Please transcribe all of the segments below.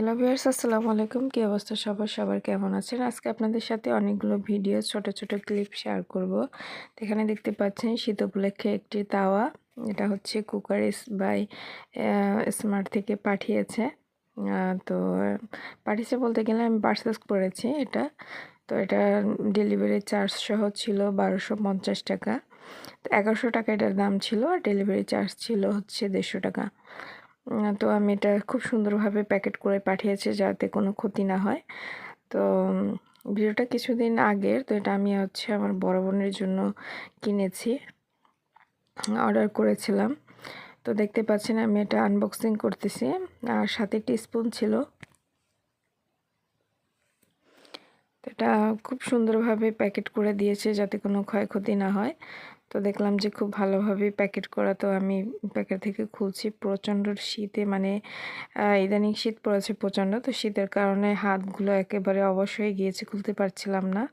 Hello viewers আসসালামু আলাইকুম। কী অবস্থা সবার? সবার কেমন আছেন? আজকে আপনাদের সাথে অনেকগুলো ভিডিও ছোট ছোট ক্লিপ শেয়ার করব। এখানে দেখতে পাচ্ছেন শীত উপলক্ষে একটি তাওয়া। এটা হচ্ছে কুকার বাই স্মার্ট থেকে পাঠিয়েছে। তো পাঠিয়েছে বলতে গেলে আমি পার্সেস করেছি এটা। তো এটা ডেলিভারি চার্জ সহ ছিল বারোশো পঞ্চাশ টাকা। তো এগারোশো টাকা এটার দাম ছিল আর ডেলিভারি চার্জ ছিল হচ্ছে দেড়শো টাকা। তো আমি এটা খুব সুন্দরভাবে প্যাকেট করে পাঠিয়েছি যাতে কোনো ক্ষতি না হয়। তো ভিডিওটা কিছুদিন আগের, তো এটা আমি হচ্ছে আমার বড় বোনের জন্য কিনেছি, অর্ডার করেছিলাম। তো দেখতে পাচ্ছেন আমি এটা আনবক্সিং করতেছি, আর সাথে একটি স্পুন ছিল। এটা খুব সুন্দরভাবে প্যাকেট করে দিয়েছে যাতে কোনো ক্ষয়ক্ষতি না হয়। তো দেখলাম যে খুব ভালোভাবে প্যাকেট করা তো আমি প্যাকেট থেকে খুলছি। প্রচণ্ড শীতে মানে ইদানিং শীত পড়েছে প্রচণ্ড, তো শীতের কারণে হাতগুলো একেবারে অবশ হয়ে গিয়েছে, খুলতে পারছিলাম না।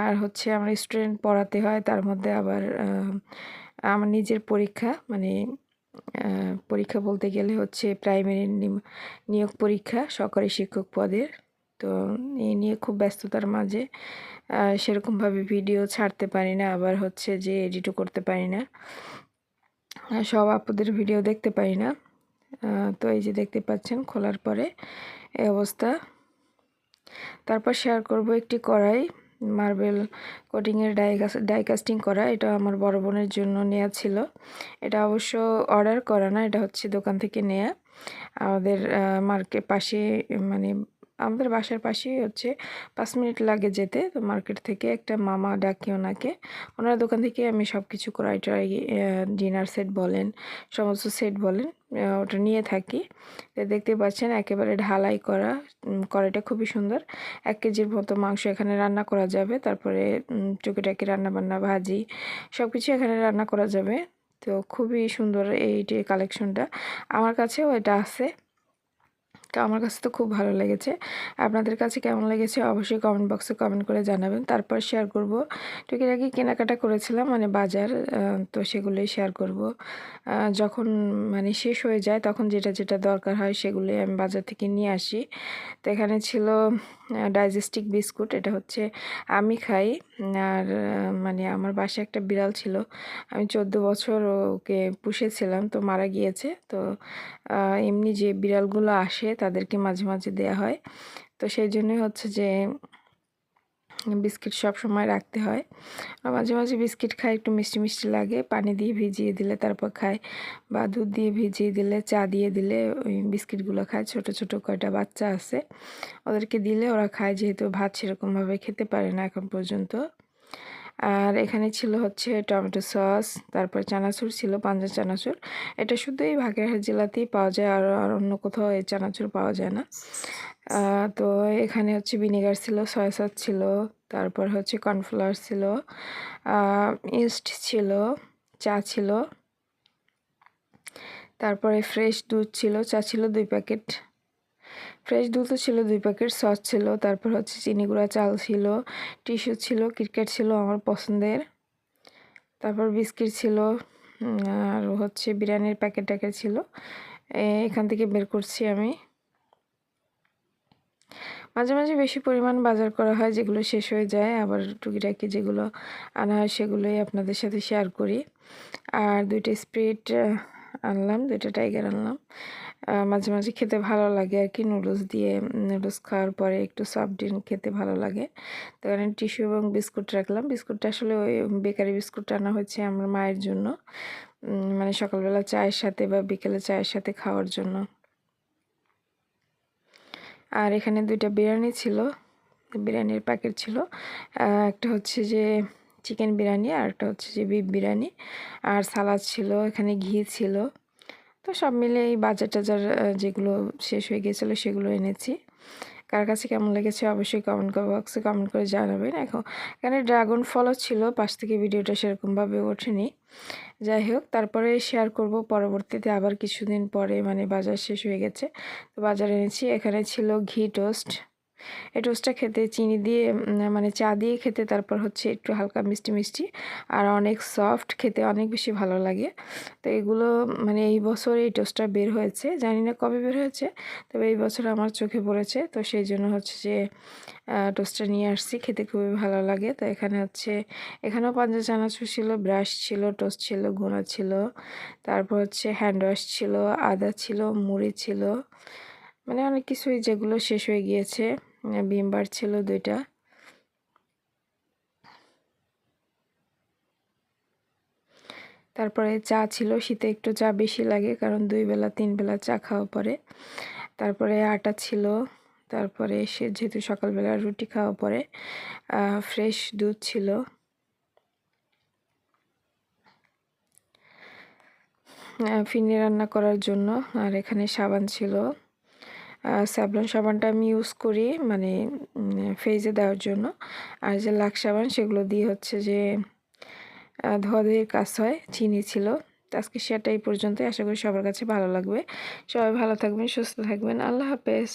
আর হচ্ছে আমার স্টুডেন্ট পড়াতে হয়, তার মধ্যে আবার আমার নিজের পরীক্ষা মানে পরীক্ষা বলতে গেলে হচ্ছে প্রাইমারি নিয়োগ পরীক্ষা সরকারি শিক্ষক পদের। তো এই নিয়ে খুব ব্যস্ততার মাঝে সেরকমভাবে ভিডিও ছাড়তে পারি না, আবার হচ্ছে যে এডিটও করতে পারি না। সব আপুদের ভিডিও দেখতে পারি না। তো এই যে দেখতে পাচ্ছেন, খোলার পরে এই অবস্থা। তারপর শেয়ার করব একটি কড়াই মার্বেল কোটিংয়ের ডাইকাস ডাইকাস্টিং করা, এটা আমার বড় বোনের জন্য নেওয়া ছিল। এটা অবশ্য অর্ডার করা না, এটা হচ্ছে দোকান থেকে নেয়া। আমাদের মার্কেট পাশে মানে আমাদের বাসার পাশেই হচ্ছে পাঁচ মিনিট লাগে যেতে। তো মার্কেট থেকে একটা মামা ডাকি ওনাকে। ওনার দোকান থেকে আমি সব কিছু কড়াই টড়াই ডিনার সেট বলেন, সমস্ত সেট বলেন ওটা নিয়ে থাকি। দেখতে পাচ্ছেন একেবারে ঢালাই করা কড়াইটা খুবই সুন্দর। এক কেজির মতো মাংস এখানে রান্না করা যাবে। তারপরে টুকিটাকি রান্না বান্না ভাজি সব কিছু এখানে রান্না করা যাবে। তো খুবই সুন্দর এই কালেকশনটা আমার কাছেও এটা আছে। তো আমার কাছে তো খুব ভালো লেগেছে। আপনাদের কাছে কেমন লেগেছে অবশ্যই কমেন্ট বক্সে কমেন্ট করে জানাবেন। তারপর শেয়ার করব। টুকিটাকি কেনাকাটা করেছিলাম মানে বাজার তো সেগুলোই শেয়ার করব। যখন মানে শেষ হয়ে যায়, তখন যেটা যেটা দরকার হয় সেগুলোই আমি বাজার থেকে নিয়ে আসি। তো এখানে ছিল ডাইজেস্টিক বিস্কুট এটা হচ্ছে আমি খাই। আর মানে আমার বাসায় একটা বিড়াল ছিল, আমি চোদ্দ বছর ওকে পুষেছিলাম, তো মারা গিয়েছে। তো এমনি যে বিড়ালগুলো আসে তাদেরকে মাঝে মাঝে দেয়া হয়। তো সেই জন্যই হচ্ছে যে বিস্কিট সব সময় রাখতে হয়। আর মাঝে মাঝে বিস্কিট খাই একটু মিষ্টি মিষ্টি লাগে। পানি দিয়ে ভিজিয়ে দিলে তারপর খায় বা দুধ দিয়ে ভিজিয়ে দিলে, চা দিয়ে দিলে ওই বিস্কিটগুলো খায়। ছোট ছোট কয়টা বাচ্চা আছে, ওদেরকে দিলে ওরা খায়। যেহেতু ভাত সেরকমভাবে খেতে পারে না এখন পর্যন্ত। আর এখানে ছিল হচ্ছে টমেটো সস, তারপর চানাচুর ছিল পাঞ্জা চানাচুর। এটা শুধু এই বাগেরহাট জেলাতেই পাওয়া যায় আর অন্য কোথাও এই চানাচুর পাওয়া যায় না। তো এখানে হচ্ছে ভিনেগার ছিল, সয়া সস ছিল, তারপর হচ্ছে কর্নফ্লাওয়ার ছিল ইস্ট ছিল, চা ছিল, তারপরে ফ্রেশ দুধ ছিল, চা ছিল দুই প্যাকেট, ফ্রেশ দুধও ছিল, দুই প্যাকেট সস ছিল, তারপর হচ্ছে চিনি গুঁড়া, চাল ছিল, টিস্যু ছিল, ক্রিকেট ছিল আমার পছন্দের, তারপর বিস্কিট ছিল আর হচ্ছে বিরিয়ানির প্যাকেট ট্যাকেট ছিল এখান থেকে বের করছি আমি। মাঝে মাঝে বেশি পরিমাণ বাজার করা হয়, যেগুলো শেষ হয়ে যায়। আবার টুকিটাকি যেগুলো আনা হয়, সেগুলোই আপনাদের সাথে শেয়ার করি। আর দুইটা স্প্রিট আনলাম, দুইটা টাইগার আনলাম। মাঝে মাঝে খেতে ভালো লাগে আর কি। নুডলস দিয়ে নুডলস খাওয়ার পরে একটু সফট ড্রিঙ্ক খেতে ভালো লাগে। তো এখানে টিস্যু এবং বিস্কুট রাখলাম। বিস্কুটটা আসলে ওই বেকারি বিস্কুট আনা হয়েছে আমার মায়ের জন্য। মানে সকালবেলা চায়ের সাথে বা বিকেলে চায়ের সাথে খাওয়ার জন্য। আর এখানে দুইটা বিরিয়ানি ছিল, বিরিয়ানির প্যাকেট ছিল। একটা হচ্ছে যে চিকেন বিরিয়ানি আর একটা হচ্ছে যে বিফ বিরিয়ানি। আর সালাদ ছিল, এখানে ঘি ছিল। তো সব মিলে এই বাজার টাজার যেগুলো শেষ হয়ে গিয়েছিল সেগুলো এনেছি। কার কাছে কেমন লেগেছে অবশ্যই কমেন্ট বক্সে কমেন্ট করে জানাবেন। এখন এখানে ড্রাগন ফলও ছিল, পাশ থেকে ভিডিওটা সেরকমভাবে ওঠেনি। যাই হোক, তারপরে শেয়ার করব। পরবর্তীতে আবার কিছুদিন পরে মানে বাজার শেষ হয়ে গেছে। তো বাজারে এনেছি, এখানে ছিল ঘি টোস্ট এই টোস্টটা খেতে, চিনি দিয়ে মানে চা দিয়ে খেতে, তারপর হচ্ছে একটু হালকা মিষ্টি মিষ্টি। আর অনেক সফট খেতে অনেক বেশি ভালো লাগে। তো এগুলো মানে এই বছর এই টোস্টটা বের হয়েছে। জানি না কবে বের হয়েছে, তবে এই বছর আমার চোখে পড়েছে। তো সেই জন্য হচ্ছে যে টোস্টটা নিয়ে আসছি, খেতে খুবই ভালো লাগে। তো এখানে হচ্ছে, এখানেও পাঞ্জা চানাচুর ছিল ব্রাশ ছিল টোস্ট ছিল, গুঁড়া ছিল। তারপর হচ্ছে হ্যান্ড ওয়াশ ছিল, আদা ছিল, মুড়ি ছিল। মানে অনেক কিছুই যেগুলো শেষ হয়ে গিয়েছে। বিম বার ছিল দুইটা। তারপরে চা ছিল, শীতে একটু চা বেশি লাগে কারণ দুই বেলা, তিন বেলা চা খাওয়া পরে। তারপরে আটা ছিল, তারপরে সে যেহেতু সকালবেলা রুটি খাওয়া পরে ফ্রেশ দুধ ছিল। ফিরনি রান্না করার জন্য, আর এখানে সাবান ছিল। স্যাভলন সাবানটা আমি ইউজ করি মানে ফেজে দেওয়ার জন্য। আর যে লাক সাবান, সেগুলো দিয়ে হচ্ছে যে ধোয়াধুয়ির কাজ হয়, চিনি ছিল। আজকে সেটা এই পর্যন্তই। আশা করি সবার কাছে ভালো লাগবে। সবাই ভালো থাকবেন, সুস্থ থাকবেন। আল্লাহ হাফেজ।